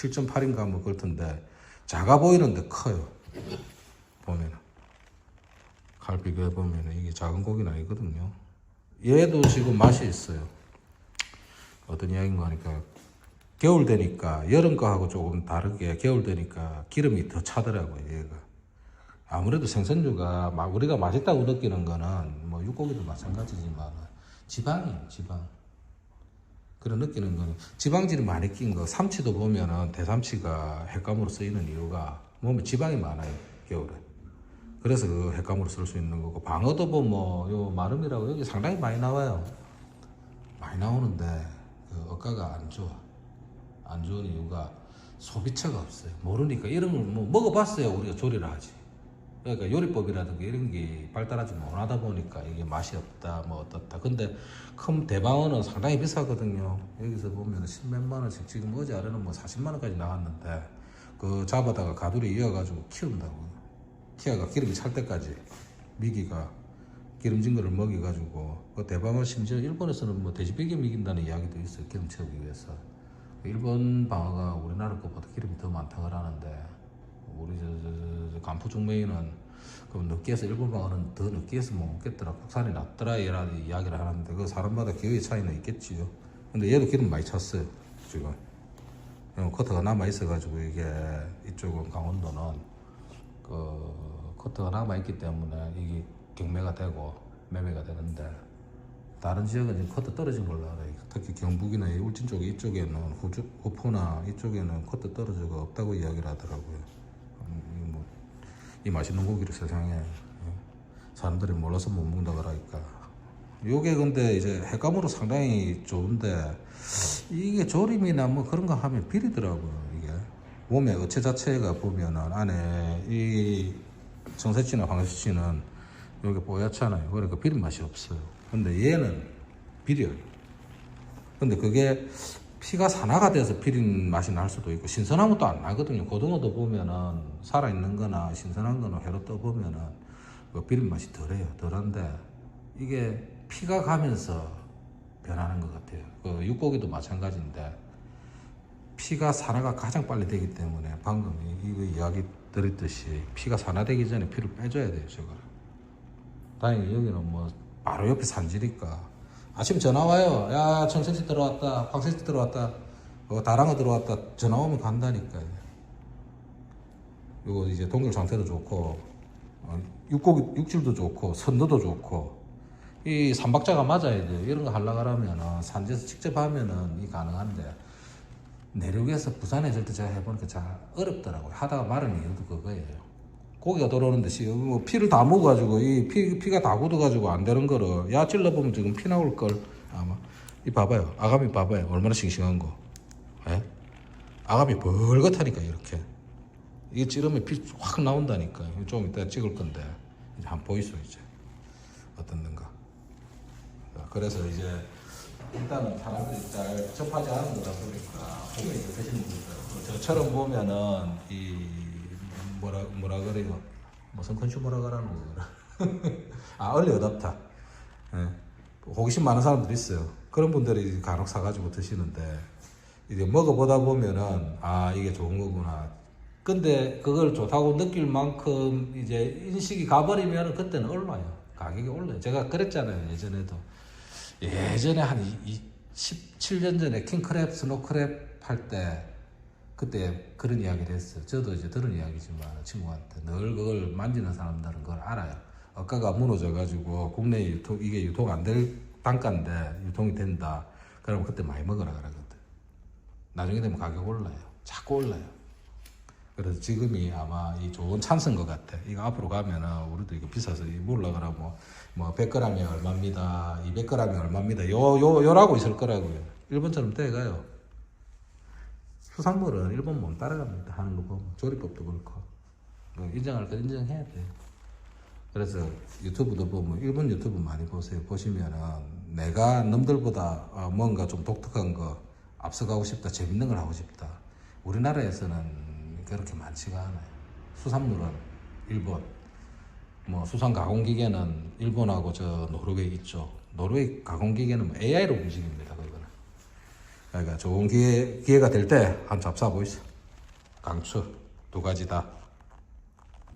7.8인가 뭐 그렇던데 작아 보이는데 커요. 보면은 칼 비교해 보면은 이게 작은 고기는 아니거든요. 얘도 지금 맛이 있어요. 어떤 이야기인가 하니까 겨울 되니까 여름 거하고 조금 다르게 겨울 되니까 기름이 더 차더라고요. 얘가 아무래도 생선류가 막 우리가 맛있다고 느끼는 거는 뭐 육고기도 마찬가지지만 지방이 지방. 그런 느끼는 거는 지방질이 많이 낀 거. 삼치도 보면은 대삼치가 횟감으로 쓰이는 이유가 몸에 지방이 많아요 겨울에. 그래서 그 횟감으로 쓸 수 있는 거고 방어도 뭐요 마름이라고 여기 상당히 많이 나와요. 많이 나오는데 그 어가가 안 좋아. 안 좋은 이유가 소비처가 없어요. 모르니까 이런 걸 뭐 먹어봤어야 우리가 조리를 하지. 그러니까 요리법이라든가 이런 게 발달하지 못하다 보니까 이게 맛이 없다, 뭐 어떻다. 근데 큰 대방어는 상당히 비싸거든요. 여기서 보면 십몇만 원씩 지금 어제 아래는 뭐 40만 원까지 나왔는데 그 잡아다가 가두리 이어가지고 키운다고요. 키아가 기름이 찰 때까지 미기가 기름진 거를 먹여가지고 그 대방어 심지어 일본에서는 뭐 돼지비계 먹인다는 이야기도 있어요. 기름 채우기 위해서. 일본 방어가 우리나라 것보다 기름이 더 많다고 하는데 우리 저, 저, 저, 저 간포 중매인은 그 느끼해서 일본 방어는 더 느끼해서 못 먹겠더라 국산이 낫더라 이라는 이야기를 하는데 그 사람마다 기억의 차이는 있겠지요 근데 얘도 기름 많이 찼어요 지금 어, 커터가 남아 있어가지고 이게 이쪽은 강원도는 그 커터가 남아 있기 때문에 이게 경매가 되고 매매가 되는데 다른 지역은 지금 커터 떨어진 걸로 알아요. 특히 경북이나 이 울진 쪽에 이쪽에는 후주, 후포나 이쪽에는 커터 떨어져가 없다고 이야기를 하더라고요. 음, 이 맛있는 고기를 세상에 예, 사람들이 몰라서 못 먹는다 그러니까. 요게 근데 이제 횟감으로 상당히 좋은데 이게 조림이나 뭐 그런 거 하면 비리더라고요. 이게 몸의 어체 자체가 보면은 안에 이 정세치나 황새치는 여기 뽀얗잖아요. 그러니까 비린 맛이 없어요. 근데 얘는 비려요. 근데 그게 피가 산화가 돼서 비린 맛이 날 수도 있고 신선하면 또안 나거든요. 고등어도 보면은 살아있는 거나 신선한 거나 회로 떠보면은 그 비린 맛이 덜해요. 덜한데 이게 피가 가면서 변하는 것 같아요. 그 육고기도 마찬가지인데 피가 산화가 가장 빨리 되기 때문에 방금 이- 이거 이야기 드렸듯이 피가 산화되기 전에 피를 빼줘야 돼요. 저거를. 다행히 여기는 뭐 바로 옆에 산지니까 아침 전화 와요. 야 청새치 들어왔다, 황새치 들어왔다, 어, 다랑어 들어왔다. 전화 오면 간다니까요. 이거 이제 동결 상태도 좋고 어, 육고기 육질도 좋고 선도도 좋고 이 삼박자가 맞아야 돼요. 이런 거 하려고 하면 산지에서 직접 하면은 이 가능한데 내륙에서 부산에 때 제가 해보니까 잘 어렵더라고요. 하다가 마른 이유도 그거예요. 고기가 들어오는데 씨, 뭐 피를 다 먹어가지고 이 피, 피가 다 굳어가지고 안 되는 거를 야 찔러보면 지금 피 나올 걸. 아마. 이 봐봐요. 아가미 봐봐요. 얼마나 싱싱한 거. 예? 아가미 벌겋다니까 이렇게. 이게 찌르면 피 확 나온다니까. 좀 이따 찍을 건데. 이제 한번 보이소 이제. 어떻는가. 자, 그래서 이제 일단은 사람들이 잘 접하지 않은 거다 보니까 보면 이제 되시는 분들 저처럼 보면은 이 뭐라 뭐라 그래요 무슨 컨슈머라 그러는 거아 얼리 어답터 예. 호기심 많은 사람들 있어요. 그런 분들이 간혹 사가지고 드시는데 이제 먹어보다 보면은 아 이게 좋은 거구나. 근데 그걸 좋다고 느낄 만큼 이제 인식이 가버리면 그때는 올라요. 가격이 올라요. 제가 그랬잖아요 예전에도. 예전에 한 이- 이 17년 전에 킹크랩, 스노크랩 할 때 그때 그런 이야기를 했어요. 저도 이제 들은 이야기지만 친구한테 늘 그걸 만지는 사람들은 그걸 알아요. 어가가 무너져가지고 국내에 유통, 이게 유통 안 될 단가인데 유통이 된다. 그러면 그때 많이 먹으라 그러거든. 나중에 되면 가격 올라요. 자꾸 올라요. 그래서 지금이 아마 이 좋은 찬스인 것 같아. 이거 앞으로 가면은 우리도 이거 비싸서 이 몰라 그러고 뭐 100g에 얼마입니다. 200g에 얼마입니다. 요, 요, 요라고 있을 거라고요. 일본처럼 돼가요. 수산물은 일본 몸 따라갑니다. 하는 거 보면. 조리법도 그렇고. 뭐 인정할 거 인정해야 돼. 그래서 유튜브도 보면 일본 유튜브 많이 보세요. 보시면은 내가 놈들보다 어, 뭔가 좀 독특한 거 앞서가고 싶다, 재밌는 걸 하고 싶다. 우리나라에서는 그렇게 많지가 않아요. 수산물은 일본, 뭐 수산 가공 기계는 일본하고 저 노르웨이 있죠. 노르웨이 가공 기계는 뭐 AI로 움직입니다. 그러니까 좋은 기회, 기회가 될 때 한번 잡숴보이소 강추 두 가지 다.